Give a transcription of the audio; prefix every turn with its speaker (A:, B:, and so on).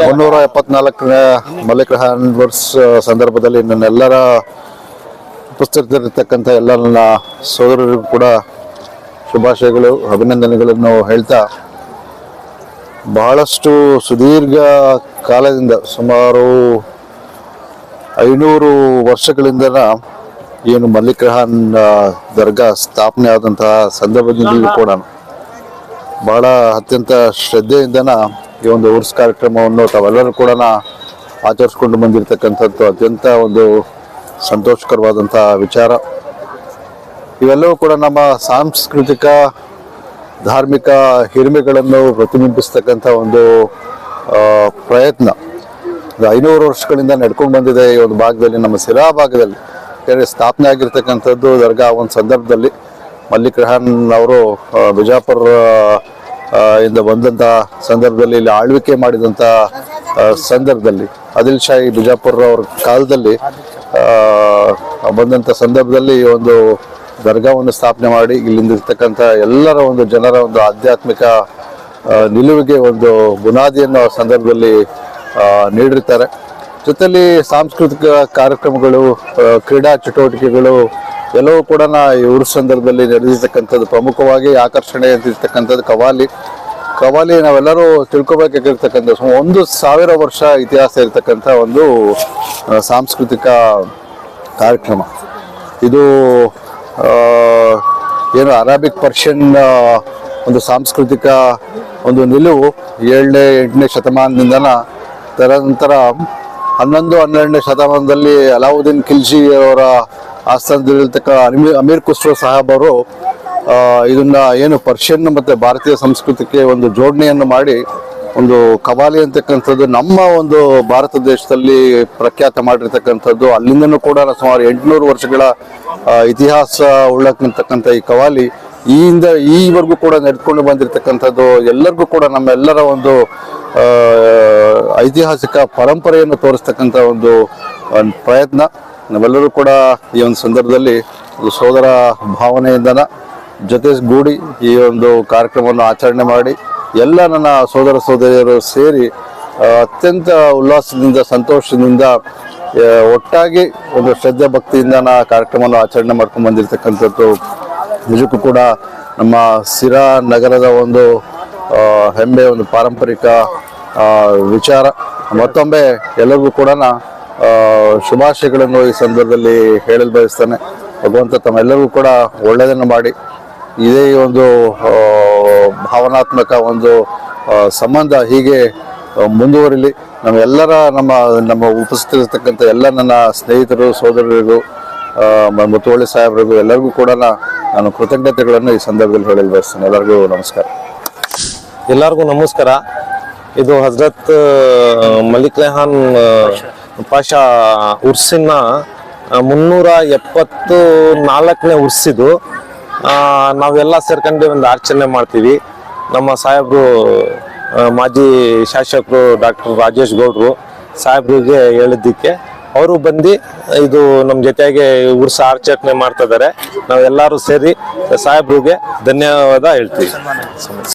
A: ಮುನ್ನೂರ ಎಪ್ಪತ್ನಾಲ್ಕನೇ ಮಲ್ಲಿಕ ವರ್ಷ ಸಂದರ್ಭದಲ್ಲಿ ನನ್ನೆಲ್ಲರ ಉಪಸ್ಥಿತರಿರ್ತಕ್ಕಂಥ ಎಲ್ಲ ನನ್ನ ಸೋದರರಿಗೂ ಕೂಡ ಶುಭಾಶಯಗಳು ಅಭಿನಂದನೆಗಳನ್ನು ಹೇಳ್ತಾ ಬಹಳಷ್ಟು ಸುದೀರ್ಘ ಕಾಲದಿಂದ ಸುಮಾರು ಐನೂರು ವರ್ಷಗಳಿಂದ ಏನು ಮಲ್ಲಿಕ್ ದರ್ಗಾ ಸ್ಥಾಪನೆ ಆದಂತಹ ಸಂದರ್ಭದಿಂದಲೂ ಕೂಡ ಬಹಳ ಅತ್ಯಂತ ಶ್ರದ್ಧೆಯಿಂದನ ಈ ಒಂದು ಉರ್ಸ್ ಕಾರ್ಯಕ್ರಮವನ್ನು ತಾವೆಲ್ಲರೂ ಕೂಡ ಆಚರಿಸ್ಕೊಂಡು ಬಂದಿರತಕ್ಕಂಥದ್ದು ಅತ್ಯಂತ ಒಂದು ಸಂತೋಷಕರವಾದಂಥ ವಿಚಾರ. ಇವೆಲ್ಲವೂ ಕೂಡ ನಮ್ಮ ಸಾಂಸ್ಕೃತಿಕ, ಧಾರ್ಮಿಕ ಹಿರಿಮೆಗಳನ್ನು ಪ್ರತಿಬಿಂಬಿಸ್ತಕ್ಕಂಥ ಒಂದು ಪ್ರಯತ್ನ. ಐನೂರು ವರ್ಷಗಳಿಂದ ನಡ್ಕೊಂಡು ಬಂದಿದೆ ಈ ಒಂದು ಭಾಗದಲ್ಲಿ, ನಮ್ಮ ಸಿರಾ ಭಾಗದಲ್ಲಿ. ಯಾಕಂದ್ರೆ ಸ್ಥಾಪನೆ ಆಗಿರ್ತಕ್ಕಂಥದ್ದು ದರ್ಗಾ ಒಂದು ಸಂದರ್ಭದಲ್ಲಿ. ಮಲ್ಲಿಕ್ ಅವರು ಬಿಜಾಪುರ ಇಂದ ಬಂದಂಥ ಸಂದರ್ಭದಲ್ಲಿ ಇಲ್ಲಿ ಆಳ್ವಿಕೆ ಮಾಡಿದಂಥ ಸಂದರ್ಭದಲ್ಲಿ ಅದಿಲ್ ಶಾಹಿ ಬಿಜಾಪುರ ಅವ್ರ ಕಾಲದಲ್ಲಿ ಆ, ಬಂದಂಥ ಸಂದರ್ಭದಲ್ಲಿ ಒಂದು ದರ್ಗಾವನ್ನು ಸ್ಥಾಪನೆ ಮಾಡಿ ಇಲ್ಲಿಂದ ಇರ್ತಕ್ಕಂಥ ಎಲ್ಲರ ಒಂದು ಜನರ ಒಂದು ಆಧ್ಯಾತ್ಮಿಕ ನಿಲುವಿಗೆ ಒಂದು ಬುನಾದಿಯನ್ನು ಆ ಸಂದರ್ಭದಲ್ಲಿ ನೀಡಿರ್ತಾರೆ ಜೊತೆಯಲ್ಲಿ ಸಾಂಸ್ಕೃತಿಕ ಕಾರ್ಯಕ್ರಮಗಳು ಕ್ರೀಡಾ ಚಟುವಟಿಕೆಗಳು ಎಲ್ಲವೂ ಕೂಡ ಈ ಊರು ಸಂದರ್ಭದಲ್ಲಿ ನಡೆದಿರ್ತಕ್ಕಂಥದ್ದು ಪ್ರಮುಖವಾಗಿ ಆಕರ್ಷಣೆ ಅಂತಿರ್ತಕ್ಕಂಥದ್ದು ಕವಾಲಿ. ಕವಾಲಿ ನಾವೆಲ್ಲರೂ ತಿಳ್ಕೊಬೇಕಾಗಿರ್ತಕ್ಕಂಥ ಒಂದು ಸಾವಿರ ವರ್ಷ ಇತಿಹಾಸ ಇರತಕ್ಕಂಥ ಒಂದು ಸಾಂಸ್ಕೃತಿಕ ಕಾರ್ಯಕ್ರಮ. ಇದು ಏನು ಅರಾಬಿಕ್ ಪರ್ಷಿಯನ್ ಒಂದು ಸಾಂಸ್ಕೃತಿಕ ಒಂದು ನಿಲುವು ಏಳನೇ, ಎಂಟನೇ ಶತಮಾನದಿಂದ ತದನಂತರ ಹನ್ನೊಂದು, ಹನ್ನೆರಡನೇ ಶತಮಾನದಲ್ಲಿ ಅಲಾವುದ್ದೀನ್ ಖಿಲ್ಜಿ ಅವರ ಆಸ್ಥಾನದಲ್ಲಿರ್ತಕ್ಕ ಅಮೀರ್ ಅಮೀರ್ ಖುಸ್ರೋ ಸಾಹಬ್ ಅವರು ಇದನ್ನ ಏನು ಪರ್ಷಿಯನ್ ಮತ್ತೆ ಭಾರತೀಯ ಸಂಸ್ಕೃತಿಗೆ ಒಂದು ಜೋಡಣೆಯನ್ನು ಮಾಡಿ ಒಂದು ಕವಾಲಿ ಅಂತಕ್ಕಂಥದ್ದು ನಮ್ಮ ಒಂದು ಭಾರತ ದೇಶದಲ್ಲಿ ಪ್ರಖ್ಯಾತ ಮಾಡಿರ್ತಕ್ಕಂಥದ್ದು. ಅಲ್ಲಿಂದನೂ ಕೂಡ ಸುಮಾರು ಎಂಟುನೂರು ವರ್ಷಗಳ ಇತಿಹಾಸ ಉಳ್ಳಕ್ಕಂತಕ್ಕಂಥ ಈ ಕವಾಲಿ ಈಯಿಂದ ಈವರೆಗೂ ಕೂಡ ನಡೆದುಕೊಂಡು ಬಂದಿರತಕ್ಕಂಥದ್ದು. ಎಲ್ಲರಿಗೂ ಕೂಡ ನಮ್ಮೆಲ್ಲರ ಒಂದು ಐತಿಹಾಸಿಕ ಪರಂಪರೆಯನ್ನು ತೋರಿಸ್ತಕ್ಕಂಥ ಒಂದು ಪ್ರಯತ್ನ. ನಾವೆಲ್ಲರೂ ಕೂಡ ಈ ಒಂದು ಸಂದರ್ಭದಲ್ಲಿ ಸೋದರ ಭಾವನೆಯಿಂದನ ಜೊತೆಗೂಡಿ ಈ ಒಂದು ಕಾರ್ಯಕ್ರಮವನ್ನು ಆಚರಣೆ ಮಾಡಿ ಎಲ್ಲ ನನ್ನ ಸೋದರ ಸೋದರಿಯರು ಸೇರಿ ಅತ್ಯಂತ ಉಲ್ಲಾಸದಿಂದ, ಸಂತೋಷದಿಂದ ಒಟ್ಟಾಗಿ ಒಂದು ಶ್ರದ್ಧೆ ಭಕ್ತಿಯಿಂದ ನಾ ಕಾರ್ಯಕ್ರಮವನ್ನು ಆಚರಣೆ ಮಾಡ್ಕೊಂಡು ಬಂದಿರತಕ್ಕಂಥದ್ದು. ನಿಜಕ್ಕೂ ಕೂಡ ನಮ್ಮ ಸಿರಾ ನಗರದ ಒಂದು ಹೆಮ್ಮೆ, ಒಂದು ಪಾರಂಪರಿಕ ವಿಚಾರ. ಮತ್ತೊಮ್ಮೆ ಎಲ್ಲರಿಗೂ ಕೂಡ ಶುಭಾಶಯಗಳನ್ನು ಈ ಸಂದರ್ಭದಲ್ಲಿ ಹೇಳಲು ಬಯಸ್ತಾನೆ. ಭಗವಂತ ತಮ್ಮೆಲ್ಲರಿಗೂ ಕೂಡ ಒಳ್ಳೆಯದನ್ನು ಮಾಡಿ. ಇದೇ ಒಂದು ಭಾವನಾತ್ಮಕ ಒಂದು ಸಂಬಂಧ ಹೀಗೆ ಮುಂದುವರಿಲಿ. ನಮ್ಮೆಲ್ಲರ, ನಮ್ಮ ನಮ್ಮ ಉಪಸ್ಥಿತಿರ್ತಕ್ಕಂಥ ಎಲ್ಲ ನನ್ನ ಸ್ನೇಹಿತರು, ಸೋದರರಿಗೂ ಮುತುವಳ್ಳಿ ಸಾಹೇಬರಿಗೂ ಎಲ್ಲರಿಗೂ ಕೂಡ ನಾನು ಕೃತಜ್ಞತೆಗಳನ್ನು ಈ ಸಂದರ್ಭದಲ್ಲಿ ಹೇಳಲು ಬಯಸ್ತೇನೆ. ಎಲ್ಲರಿಗೂ ನಮಸ್ಕಾರ.
B: ಎಲ್ಲರಿಗೂ ನಮಸ್ಕಾರ. ಇದು ಹಜರತ್ ಮಲ್ಲಿಕ್ ರೆಹಾನ್ ಪಾಷಾ ಉರ್ಸಿನ ಮುನ್ನೂರ ಎಪ್ಪತ್ತು ನಾಲ್ಕನೇ ಉರ್ಸಿದು. ನಾವೆಲ್ಲ ಸೇರ್ಕೊಂಡು ಒಂದು ಆಚರಣೆ ಮಾಡ್ತೀವಿ. ನಮ್ಮ ಸಾಹೇಬರು ಮಾಜಿ ಶಾಸಕರು ಡಾಕ್ಟರ್ ರಾಜೇಶ್ ಗೌಡ್ರು ಸಾಹೇಬ್ರಿಗೆ ಹೇಳಿದ್ದಕ್ಕೆ ಅವರು ಬಂದು ಇದು ನಮ್ಮ ಜೊತೆಗೆ ಉರ್ಸ ಆಚರಣೆ ಮಾಡ್ತಾ ಇದ್ದಾರೆ. ನಾವೆಲ್ಲರೂ ಸೇರಿ ಸಾಹೇಬ್ರಿಗೆ ಧನ್ಯವಾದ ಹೇಳ್ತೀವಿ.